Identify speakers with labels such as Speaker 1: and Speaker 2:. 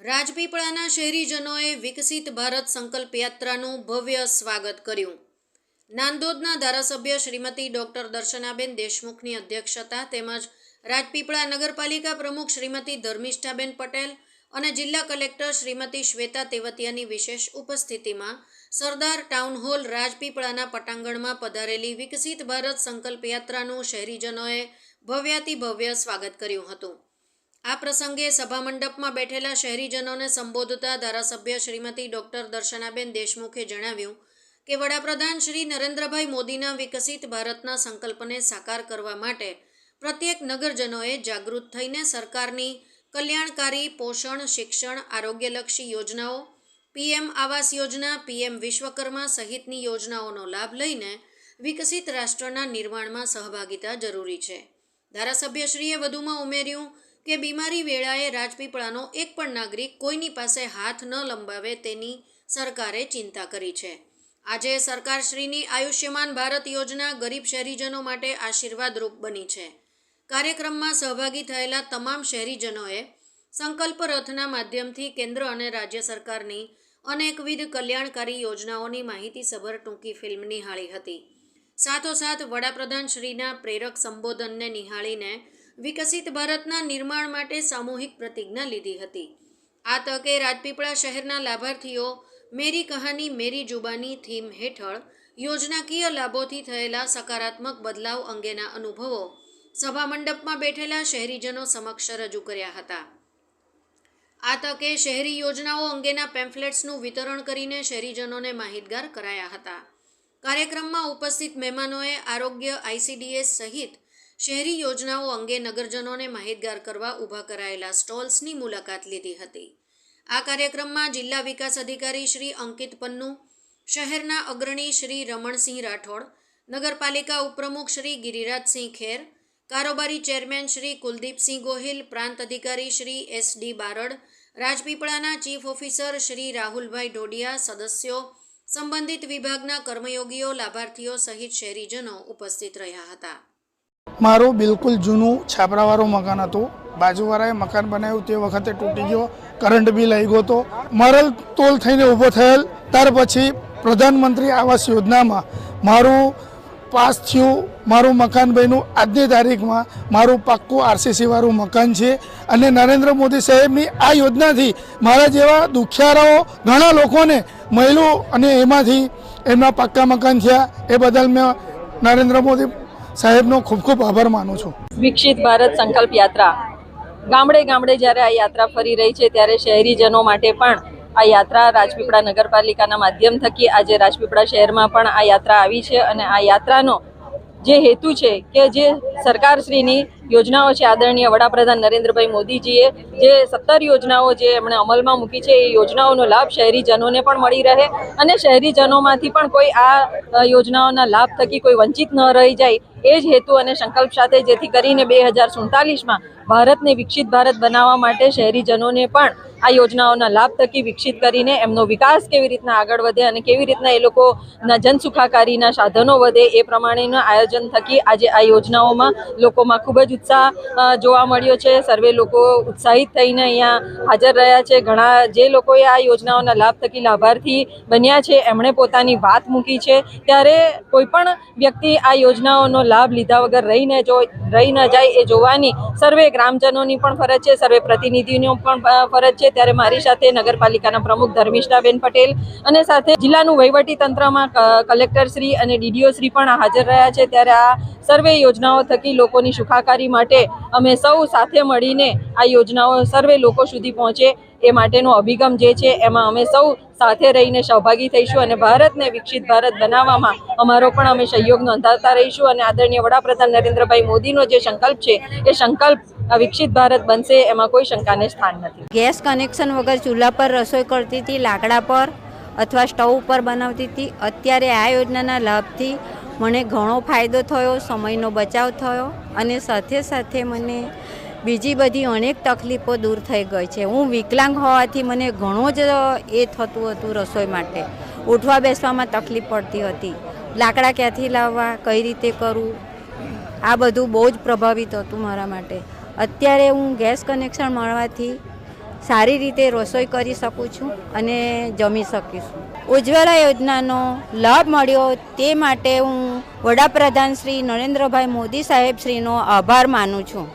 Speaker 1: રાજપીપળાના શહેરીજનોએ વિકસિત ભારત સંકલ્પ યાત્રાનું ભવ્ય સ્વાગત કર્યું. નાંદોદના ધારાસભ્ય શ્રીમતી ડોક્ટર દર્શનાબેન દેશમુખની અધ્યક્ષતા તેમજ રાજપીપળા નગરપાલિકા પ્રમુખ શ્રીમતી ધર્મિષ્ઠાબેન પટેલ અને જિલ્લા કલેક્ટર શ્રીમતી શ્વેતા તેવતિયાની વિશેષ ઉપસ્થિતિમાં સરદાર ટાઉન હોલ રાજપીપળાના પટાંગણમાં પધારેલી વિકસિત ભારત સંકલ્પ યાત્રાનું શહેરીજનોએ ભવ્યાતિ ભવ્ય સ્વાગત કર્યું હતું. આ પ્રસંગે સભા મંડપમાં બેઠેલા શહેરીજનોને સંબોધતા ધારાસભ્ય શ્રીમતી ડોક્ટર દર્શનાબેન દેશમુખે જણાવ્યું કે વડાપ્રધાન શ્રી નરેન્દ્રભાઈ મોદીના વિકસિત ભારતના સંકલ્પને સાકાર કરવા માટે પ્રત્યેક નગરજનોએ જાગૃત થઈને સરકારની કલ્યાણકારી, પોષણ, શિક્ષણ, આરોગ્યલક્ષી યોજનાઓ, પીએમ આવાસ યોજના, પીએમ વિશ્વકર્મા સહિતની યોજનાઓનો લાભ લઈને વિકસિત રાષ્ટ્રના નિર્માણમાં સહભાગિતા જરૂરી છે. ધારાસભ્યશ્રીએ વધુમાં ઉમેર્યું કે બીમારી વેળાએ રાજપીપળાનો એક પણ નાગરિક કોઈની પાસે હાથ ન લંબાવે તેની સરકારે ચિંતા કરી છે. આજે સરકારશ્રીની આયુષ્યમાન ભારત યોજના ગરીબ શહેરીજનો માટે આશીર્વાદરૂપ બની છે. કાર્યક્રમમાં સહભાગી થયેલા તમામ શહેરીજનોએ સંકલ્પ રથના માધ્યમથી કેન્દ્ર અને રાજ્ય સરકારની અનેકવિધ કલ્યાણકારી યોજનાઓની માહિતીસભર ટૂંકી ફિલ્મ નિહાળી હતી. સાથોસાથ વડાપ્રધાન શ્રીના પ્રેરક સંબોધનને નિહાળીને વિકસિત ભારતના નિર્માણ માટે સામૂહિક પ્રતિજ્ઞા લીધી હતી. આ તકે રાજપીપળા શહેરના લાભાર્થીઓ મેરી કહાની, મેરી જુબાની થીમ હેઠળ યોજનાકીય લાભોથી થયેલા સકારાત્મક બદલાવ અંગેના અનુભવો સભા મંડપમાં બેઠેલા શહેરીજનો સમક્ષ રજૂ કર્યા હતા. આ તકે શહેરી યોજનાઓ અંગેના પેમ્ફલેટ્સનું વિતરણ કરીને શહેરીજનોને માહિતગાર કરાયા હતા. કાર્યક્રમમાં ઉપસ્થિત મહેમાનોએ આરોગ્ય આઈસીડીએસ સહિત શહેરી યોજનાઓ અંગે નગરજનોને માહિતગાર કરવા ઊભા કરાયેલા સ્ટોલ્સની મુલાકાત લીધી હતી. આ કાર્યક્રમમાં જિલ્લા વિકાસ અધિકારી શ્રી અંકિત પન્નુ, શહેરના અગ્રણી શ્રી રમણસિંહ રાઠોડ, નગરપાલિકા ઉપપ્રમુખ શ્રી ગિરિરાજસિંહ ખેર, કારોબારી ચેરમેન શ્રી કુલદીપસિંહ ગોહિલ, પ્રાંત અધિકારી શ્રી એસ ડી બારડ, રાજપીપળાના ચીફ ઓફિસર શ્રી રાહુલભાઈ ઢોડિયા સદસ્યો, સંબંધિત વિભાગના કર્મયોગીઓ, લાભાર્થીઓ સહિત શહેરીજનો ઉપસ્થિત રહ્યા હતા.
Speaker 2: મારું બિલકુલ જૂનું છાપરાવાળું મકાન હતું. બાજુવાળાએ મકાન બનાવ્યું તે વખતે તૂટી ગયો કરંટ બી લઈ ગયો હતો. મરલ તોલ થઈને ઊભો થયેલ. ત્યાર પછી પ્રધાનમંત્રી આવાસ યોજનામાં મારું પાસ થયું. મારું મકાન બન્યું. આજની તારીખમાં મારું પાક્કું આરસીસીવાળું મકાન છે. અને નરેન્દ્ર મોદી સાહેબની આ યોજનાથી મારા જેવા દુખિયારાઓ, ઘણા લોકોને મળ્યું અને એમાંથી એમના પાક્કા મકાન થયા. એ બદલ મેં નરેન્દ્ર મોદી સાહેબનો ખૂબ ખૂબ આભાર માનું છું.
Speaker 3: વિકસિત ભારત સંકલ્પ યાત્રા. ગામડે ગામડે જ્યારે આ યાત્રા ફરી રહી છે, ત્યારે શહેરીજનો માટે પણ આ યાત્રા રાજપીપળા નગરપાલિકાના માધ્યમ થકી આજે રાજપીપળા શહેરમાં પણ આ યાત્રા આવી છે અને આ યાત્રાનો જે હેતુ છે કે જે સરકારશ્રીની યોજનાઓ છે આદરણીય વડાપ્રધાન નરેન્દ્રભાઈ મોદીજીએ. જે સત્તર યોજનાઓ જે એમણે અમલમાં મૂકી છે, એ યોજનાઓનો લાભ શહેરીજનોને પણ મળી રહે અને શહેરીજનોમાંથી પણ કોઈ આ યોજનાઓના લાભ થકી કોઈ વંચિત ન રહી જાય. એ જ હેતુ અને સંકલ્પ સાથે જેથી કરીને બે હજાર સુડતાલીસમાં ભારતને વિકસિત ભારત બનાવવા માટે શહેરીજનોને પણ આ યોજનાઓના લાભ થકી વિકસિત કરીને એમનો વિકાસ કેવી રીતના આગળ વધે અને કેવી રીતના એ લોકોના જનસુખાકારીના સાધનો વધે એ પ્રમાણેના આયોજન થકી આજે આ યોજનાઓમાં લોકોમાં ખૂબ જ ઉત્સાહ જોવા મળ્યો છે. સર્વે લોકો ઉત્સાહિત થઈને અહીંયા હાજર રહ્યા છે. ઘણા જે લોકોએ આ યોજનાઓના લાભ થકી લાભાર્થી બન્યા છે, એમણે પોતાની વાત મૂકી છે. ત્યારે કોઈપણ વ્યક્તિ આ યોજનાઓનો લાભ લીધા વગર રહી ન જો, રહી ન જાય એ જોવાની સર્વે ગ્રામજનોની પણ ફરજ છે, સર્વે પ્રતિનિધિઓની પણ ફરજ છે. ત્યારે મારી સાથે નગરપાલિકાના પ્રમુખ ધર્મિષ્ઠાબેન પટેલ અને સાથે જિલ્લાનું વહીવટી તંત્રમાં કલેક્ટરશ્રી કલેક્ટર શ્રી અને ડીડીઓ શ્રી પણ હાજર રહ્યા છે. ત્યારે આ સર્વે યોજનાઓ થકી લોકોની સુખાકારી માટે અમે સૌ સાથે મળીને આ યોજનાઓ સર્વે લોકો સુધી પહોંચે એ માટેનો અભિગમ જે છે, એમાં અમે સૌ સાથે રહીને સહભાગી થઈશું અને ભારતને વિકસિત ભારત બનાવવામાં અમારો પણ અમે સહયોગ નોંધાવતા રહીશું અને આદરણીય વડાપ્રધાન નરેન્દ્રભાઈ મોદીનો જે સંકલ્પ છે, એ સંકલ્પ વિકસિત ભારત બનશે એમાં કોઈ શંકાને સ્થાન નથી.
Speaker 4: ગેસ કનેક્શન વગર ચૂલા પર રસોઈ કરતી હતી, લાકડા પર અથવા સ્ટવ ઉપર બનાવતી હતી. અત્યારે આ યોજનાના લાભથી મને ઘણો ફાયદો થયો, સમયનો બચાવ થયો અને સાથે સાથે મને બીજી બધી અનેક તકલીફો દૂર થઈ ગઈ છે. હું વિકલાંગ હોવાથી મને ઘણો જ એ થતું હતું રસોઈ માટે. ઉઠવા બેસવામાં તકલીફ પડતી હતી. લાકડા ક્યાંથી લાવવા, કઈ રીતે કરવું, આ બધું બહુ જ પ્રભાવિત હતું મારા માટે. અત્યારે હું ગેસ કનેક્શન મળવાથી સારી રીતે રસોઈ કરી શકું છું અને જમી શકીશું. ઉજ્જવલા યોજનાનો લાભ મળ્યો તે માટે હું વડાપ્રધાન શ્રી નરેન્દ્રભાઈ મોદી સાહેબ શ્રીનો આભાર માનું છું.